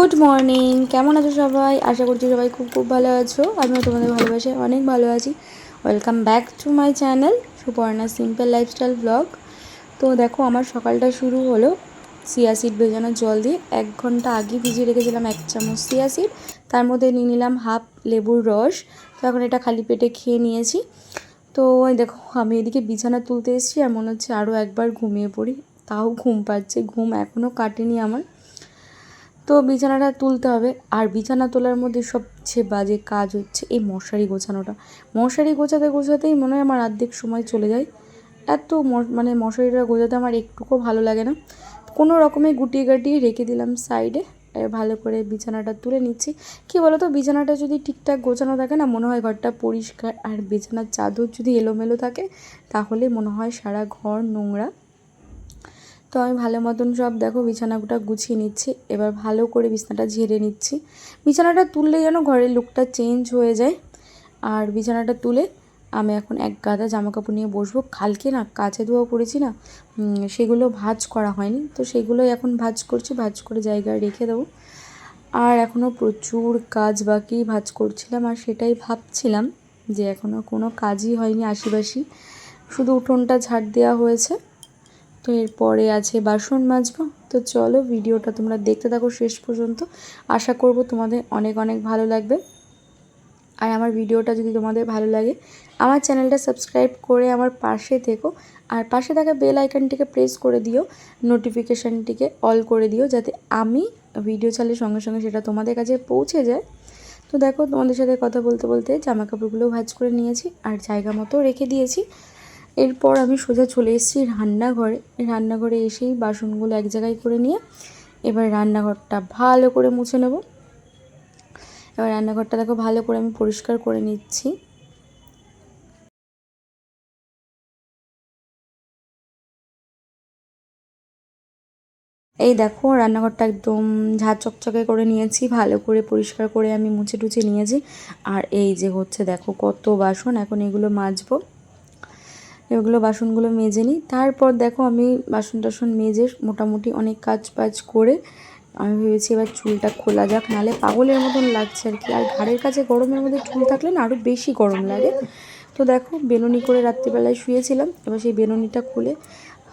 Good morning কেমন আছো সবাই? আশা করছি সবাই খুব খুব ভালো আছো। আমিও তোমাদের ভালোবাসে অনেক ভালো আছি। Welcome back to my channel Suparna simple lifestyle blog তো দেখো, আমার সকালটা শুরু হলো সিড ভেজানোর জল দিয়ে। এক ঘণ্টা আগে ভিজিয়ে রেখেছিলাম এক চামচ সিড তার মধ্যে নিয়ে নিলাম হাফ লেবুর রস। তো এখন এটা খালি পেটে খেয়ে নিয়েছি। তো দেখো, আমি এদিকে বিছানা তুলতে এসেছি। আর মনে হচ্ছে আরও একবার ঘুমিয়ে পড়ি। তাও ঘুম পাচ্ছে। ঘুম এখনও কাটেনি আমার। তো বিছানাটা তুলতে হবে। আর বিছানা তোলার মধ্যে সবচেয়ে বাজে কাজ হচ্ছে এই মশারি গোছানোটা। মশারি গোছাতে গোছাতেই মনে হয় আমার অর্ধেক সময় চলে যায়। এত মানে মশারিটা গোছাতে আমার একটুকু ভালো লাগে না। কোনো রকমে গুটিয়ে গাটিয়ে রেখে দিলাম সাইডে ভালো করে বিছানাটা তুলে নিচ্ছি। কী বলো তো বিছানাটা যদি ঠিকঠাক গোছানো থাকে না, মনে হয় ঘরটা পরিষ্কার। আর বিছানার চাদর যদি এলোমেলো থাকে, তাহলে মনে হয় সারা ঘর নোংরা। তো আমি ভালো মতন সব দেখো বিছানাটা গুছিয়ে নিচ্ছি। এবার ভালো করে বিছানাটা ঝেড়ে নিচ্ছি। বিছানাটা তুললে যেন ঘরের লুকটা চেঞ্জ হয়ে যায়। আর বিছানাটা তুলে আমি এখন এক গাদা জামা কাপড় নিয়ে বসবো। কালকে না কাছে ধোয়া করেছি না সেগুলো ভাঁজ করা হয়নি। তো সেগুলোই এখন ভাজ করছি, ভাজ করে জায়গায় রেখে দেবো। আর এখনও প্রচুর কাজ বাকি ভাঁজ করছিলাম আর সেটাই ভাবছিলাম যে এখনও কোনো কাজই হয়নি আশিবাসি শুধু উঠোনটা ঝাড় দেওয়া হয়েছে। তো এরপরে আছে বাসন মাজবো। তো চলো ভিডিওটা তোমরা দেখতে থাকো শেষ পর্যন্ত। আশা করব তোমাদের অনেক অনেক ভালো লাগবে। আর আমার ভিডিওটা যদি তোমাদের ভালো লাগে, আমার চ্যানেলটা সাবস্ক্রাইব করে আমার পাশে থেকো। আর পাশে থাকা বেল আইকনটিকে প্রেস করে দিও, নোটিফিকেশানটিকে অল করে দিও, যাতে আমি ভিডিও চালের সঙ্গে সঙ্গে সেটা তোমাদের কাছে পৌঁছে যায়। তো দেখো তোমাদের সাথে কথা বলতে বলতে জামা কাপড়গুলো ভাঁজ করে নিয়েছি, আর জায়গা মতো রেখে দিয়েছি। এরপর আমি সোজা চলে এসেছি রান্নাঘরে। রান্নাঘরে এসেই বাসনগুলো এক জায়গায় করে নিয়ে এবার রান্নাঘরটা ভালো করে মুছে নেব। এবার রান্নাঘরটা দেখো ভালো করে আমি পরিষ্কার করে নিচ্ছি। এই দেখো রান্নাঘরটা একদম ঝাঁ চকচকে করে নিয়েছি, ভালো করে পরিষ্কার করে আমি মুছে টুছে নিয়েছি। আর এই যে হচ্ছে দেখো কত বাসন, এখন এগুলো মাজবো। এগুলো বাসনগুলো মেজে নিই। তারপর দেখো আমি বাসন টাসন মেজে মোটামুটি অনেক কাজ বাজ করে আমি ভেবেছি এবার চুলটা খোলা যাক, নালে পাগলের মতন লাগছে আর কি। আর ঘাড়ের কাছে গরমের মধ্যে চুল থাকলে না আরও বেশি গরম লাগে। তো দেখো বেনুনি করে রাত্রিবেলায় শুয়েছিলাম, এবার সেই বেনুনিটা খুলে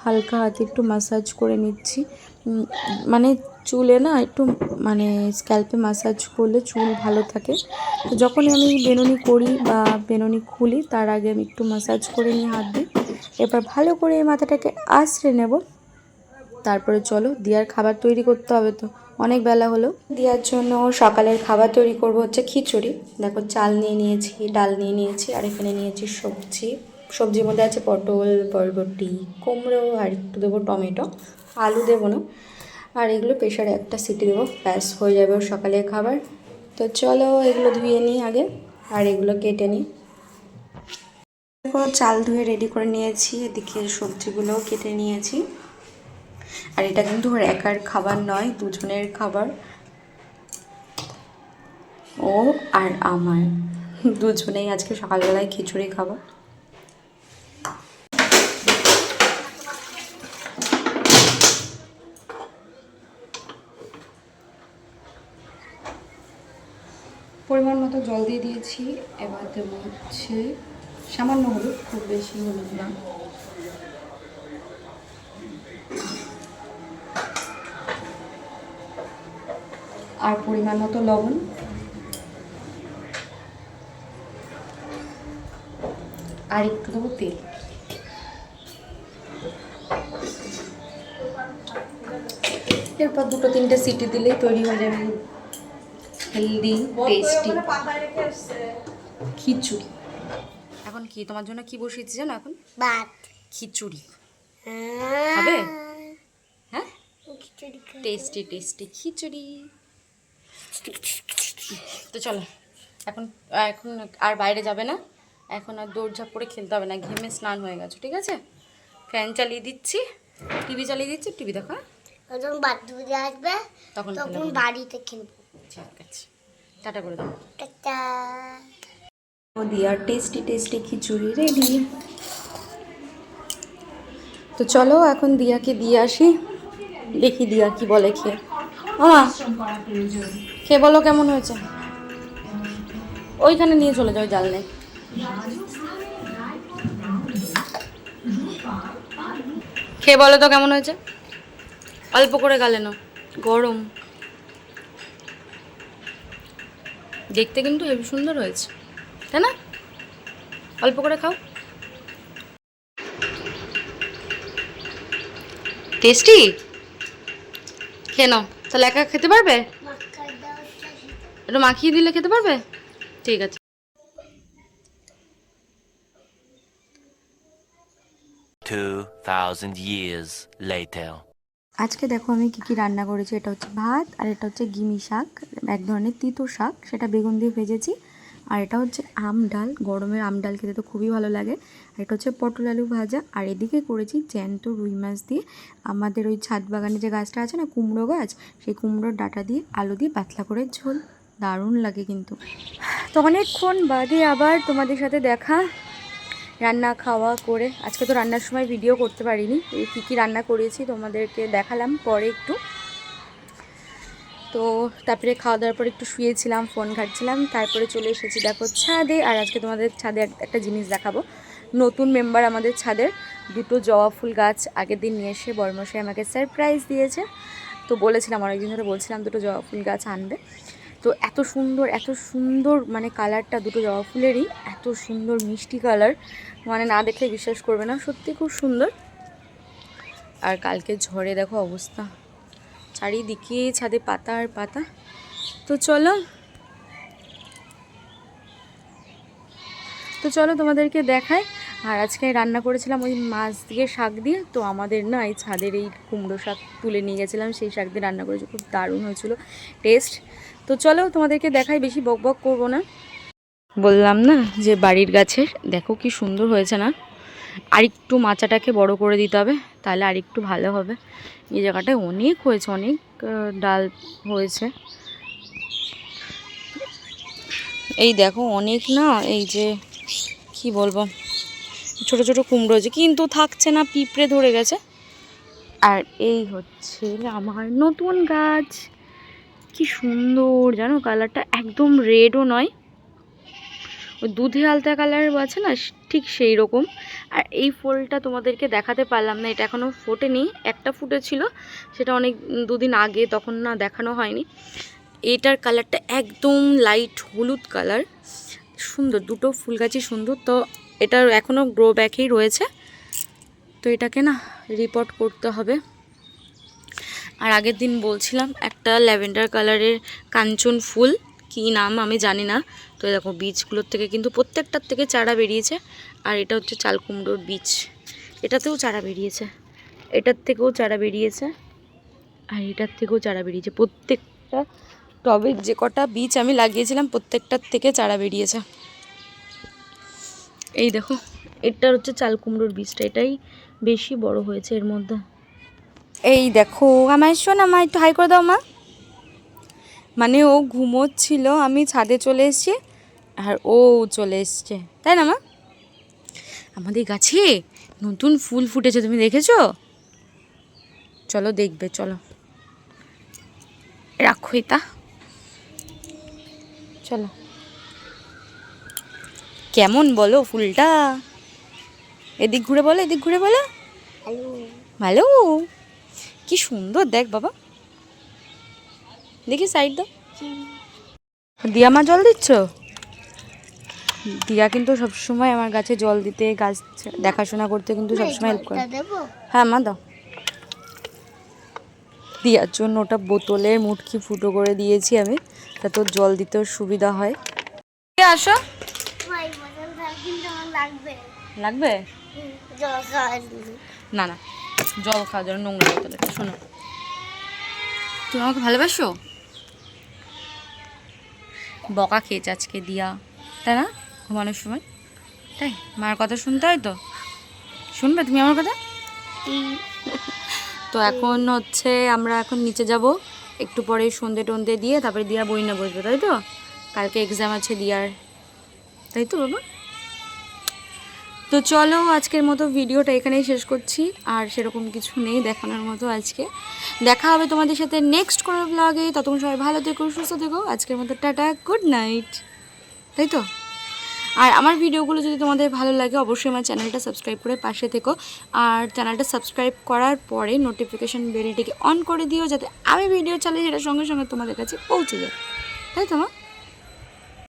হালকা হাতে একটু মাসাজ করে নিচ্ছি। মানে চুলে না একটু মানে স্ক্যাল্পে মাসাজ করলে চুল ভালো থাকে। তো যখনই আমি বেনুনি করি বা বেনুনি খুলি, তার আগে আমি একটু মাসাজ করে নিই হাত দিই এবার ভালো করে এই মাথাটাকে আশ্রে নেব। তারপরে চলো, দিয়ার খাবার তৈরি করতে হবে তো, অনেক বেলা হলো। দিয়ার জন্য সকালের খাবার তৈরি করব হচ্ছে খিচুড়ি। দেখো চাল নিয়ে নিয়েছি, ডাল নিয়ে নিয়েছি, আর এখানে নিয়েছি সবজি। সবজির মধ্যে আছে পটল, বরবটি, কুমড়ো, আর একটু দেবো টমেটো। আলু দেবো না। আর এগুলো প্রেশারে একটা সিটি দেবো, ব্যাস, হয়ে যাবে ওর সকালের খাবার। তো চলো এগুলো ধুয়ে নিই আগে, আর এগুলো কেটে নিই। চাল ধুয়ে রেডি করে নিয়েছি, এদিকে সবজিগুলোও কেটে নিয়েছি। আর এটা কিন্তু ওর একার খাবার নয়, দুজনের খাবার। ও আর আমার, দুজনেই আজকে সকালবেলায় খিচুড়ি খাবার পরিমাণ মতো জল দিয়ে দিয়েছি। এবার দেবো হচ্ছে সামান্য হলুদ, খুব বেশি হলুদ না। আর পরিমাণ মতো লবণ। আর একটু দেবো তেল। এরপর দুটো তিনটে সিটি দিলেই তৈরি হয়ে যাবে। হেলদি টেস্টি খিচুড়ি। এখন কি তোমার জন্য কি বসিয়েছি জানো এখন? ভাত। খিচুড়ি। হ্যাঁ হবে? হ্যাঁ? টেস্টি টেস্টি খিচুড়ি। তো চলো এখন এখন আর বাইরে যাবে না। এখন আর দৌড়ঝাঁপ করে খেলতে হবে না ঘেমে স্নান হয়ে গেছে ঠিক আছে? ফ্যান চালিয়ে দিচ্ছি টিভি চালিয়ে দিচ্ছি টিভি দেখা যখন বাথরুমে আসবে তখন। বাড়িতে খেলব। ঠিক আছে টাটা করে দাও। টাটা। ও দিয়ার টেস্টি টেস্টি খিচুড়ি রেডি তো চলো এখন দিয়াকে দিয়ে আসি। দেখি দিয়া কি বলে খেয়ে। আমা খেয়ে বলো কেমন হয়েছে? ওইখানে নিয়ে চলে যাও জাল নেই খেয়ে বলো তো কেমন হয়েছে? অল্প করে গালে নাও। গরম। দেখতে কিন্তু হেবি সুন্দর হয়েছে। তাই না? অল্প করে খাও। টেস্টি? খেয়ে নাও। তাহলে একা খেতে পারবে? একটু মাখিয়ে দিলে খেতে পারবে? ঠিক আছে। Two thousand years later. আজকে দেখো আমি কি কি রান্না করেছি, এটা হচ্ছে ভাত আর এটা হচ্ছে গিমি শাক, এক ধরনের তিতো শাক, সেটা বেগুন দিয়ে ভেজেছি। আর এটা হচ্ছে আম ডাল, গরমের আম ডাল খেতে তো খুবই ভালো লাগে। আর এটা হচ্ছে পটল আলু ভাজা। আর এদিকে করেছি জ্যান্ত রুই মাছ দিয়ে। আমাদের ওই ছাদ বাগানে যে গাছটা আছে না, কুমড়ো গাছ, সেই কুমড়োর ডাটা দিয়ে আলু দিয়ে পাতলা করে ঝোল। দারুণ লাগে কিন্তু। তো অনেকক্ষণ বাদে আবার তোমাদের সাথে দেখা। রান্না খাওয়া করে। আজকে তো রান্নার সময় ভিডিও করতে পারিনি। কী কী রান্না করেছি তোমাদেরকে দেখালাম পরে একটু। তো তারপরে খাওয়া দাওয়ার পর একটু শুয়েছিলাম ফোন ঘাটছিলাম, তারপরে চলে এসেছি দেখো ছাদে। আর আজকে তোমাদের ছাদে একটা জিনিস দেখাবো। নতুন মেম্বার আমাদের ছাদের। দুটো জবা ফুল গাছ আগের দিন নিয়ে এসে বর্মশাই আমাকে সারপ্রাইজ দিয়েছে। তো বলেছিলাম, অনেকদিন ধরে বলছিলাম দুটো জবা ফুল গাছ আনবে। তো এত সুন্দর এত সুন্দর মানে কালারটা দুটো জবা ফুলেরই, এত সুন্দর মিষ্টি কালার মানে না দেখলে বিশ্বাস করবে না, সত্যি খুব সুন্দর। আর কালকে ঝড়ে দেখো অবস্থা, চারিদিকে ছাদে পাতা আর পাতা। তো চলো তো চলো তোমাদেরকে দেখাই। আর আজকে রান্না করেছিলাম ওই মাছ দিয়ে শাক দিয়ে, তো আমাদের না এই ছাদের এই কুমড়ো শাক তুলে নিয়ে গেছিলাম, সেই শাক দিয়ে রান্না করেছি, খুব দারুণ হয়েছিল টেস্ট তো চলো তোমাদেরকে দেখাই, বেশি বক বক করব না। বললাম না যে বাড়ির গাছের, দেখো কি সুন্দর হয়েছে না? আরেকটু মাচাটাকে বড় করে দিতে হবে, তাহলে আরেকটু ভালো হবে। এই জায়গাটায় অনেক হয়েছে, অনেক ডাল হয়েছে। এই দেখো অনেক না, এই যে কি বলব, ছোট ছোট কুমড়ো আছে কিন্তু থাকছে না, পিঁপড়ে ধরে গেছে। আর এই হচ্ছে আমার নতুন গাছ। কি সুন্দর, জানো কালারটা একদম রেডও নয়। ওই দুধে আলতা কালার আছে না, ঠিক সেই রকম। আর এই ফুলটা তোমাদেরকে দেখাতে পারলাম না, এটা এখনও ফোটেনি। একটা ফুটেছিল, সেটা অনেক দুদিন আগে, তখন না দেখানো হয়নি। এটার কালারটা একদম লাইট হলুদ কালার। সুন্দর, দুটো ফুল গাছই সুন্দর। তো এটার এখনও গ্রো ব্যাকেই রয়েছে। তো এটাকে না রিপোর্ট করতে হবে। আর আগের দিন বলছিলাম একটা ল্যাভেন্ডার কালারের কাঞ্চন ফুল। কী নাম আমি জানি না। তো দেখো, বীজগুলোর থেকে কিন্তু প্রত্যেকটার থেকে চারা বেরিয়েছে। আর এটা হচ্ছে চাল কুমড়োর বীজ। এটাতেও চারা বেরিয়েছে। এটার থেকেও চারা বেরিয়েছে। আর এটার থেকেও চারা বেরিয়েছে। প্রত্যেকটা টবের যে কটা বীজ আমি লাগিয়েছিলাম, প্রত্যেকটার থেকে চারা বেরিয়েছে। এই দেখো, এটার হচ্ছে চাল কুমড়োর বীজটা। এটাই বেশি বড় হয়েছে এর মধ্যে। এই দেখো আমায় শোন আমায় একটু হাই করে দাও মা। মানে ও ঘুমোচ্ছিল আমি ছাদে চলে এসেছি আর ও চলে এসছে। তাই না মা? আমাদের গাছে নতুন ফুল ফুটেছে তুমি দেখেছ? চলো দেখবে চলো। রাখো এটা। চলো। কেমন বলো ফুলটা? এদিক ঘুরে বলো এদিক ঘুরে বলো। ভালো? কি সুন্দর দেখ বাবা। দেখি সাইড দাও। দিয়া মা জল দিচ্ছ? দিয়া কিন্তু সবসময় আমার গাছে জল দিতে গাছ দেখাশোনা করতে কিন্তু সবসময় হেল্প করে। হ্যাঁ মা দাও। দিয়ার জন্য ওটা বোতলে মুটকি ফুটো করে দিয়েছি আমি যাতে ওর জল দিতেও সুবিধা হয়। আসো। লাগবে। লাগবে? না না। জল খাওয়া জন্য নোংরা বোতল এটা শোনো। তুমি আমাকে ভালোবাসো? বকা খেয়েছে আজকে দিয়া। তাই না? ঘুমানোর সময়। তাই? মার কথা শুনতে হয় তো? শুনবে? তুমি আমার কথা? তো এখন হচ্ছে আমরা এখন নিচে যাব। একটু পরে সন্ধে টন্ধে দিয়ে তারপরে দিয়া বই না বসবে, তাই তো? কালকে এক্সাম আছে দিয়ার। তাই তো, বাবা? তো চলো আজকের মতো ভিডিওটা এখানেই শেষ করছি, আর সেরকম কিছু নেই দেখানোর মতো আজকে। দেখা হবে তোমাদের সাথে নেক্সট কোনো ব্লগে ততক্ষণ সবাই ভালো থেকো, সুস্থ থেকো। আজকের মতো টাটা গুড নাইট তাই তো? আর আমার ভিডিওগুলো যদি তোমাদের ভালো লাগে, অবশ্যই আমার চ্যানেলটা সাবস্ক্রাইব করে পাশে থেকো। আর চ্যানেলটা সাবস্ক্রাইব করার পরে নোটিফিকেশান বেলটিকে অন করে দিও, যাতে আমি ভিডিও চালিয়ে সেটা সঙ্গে সঙ্গে তোমাদের কাছে পৌঁছে যায়। তাই তো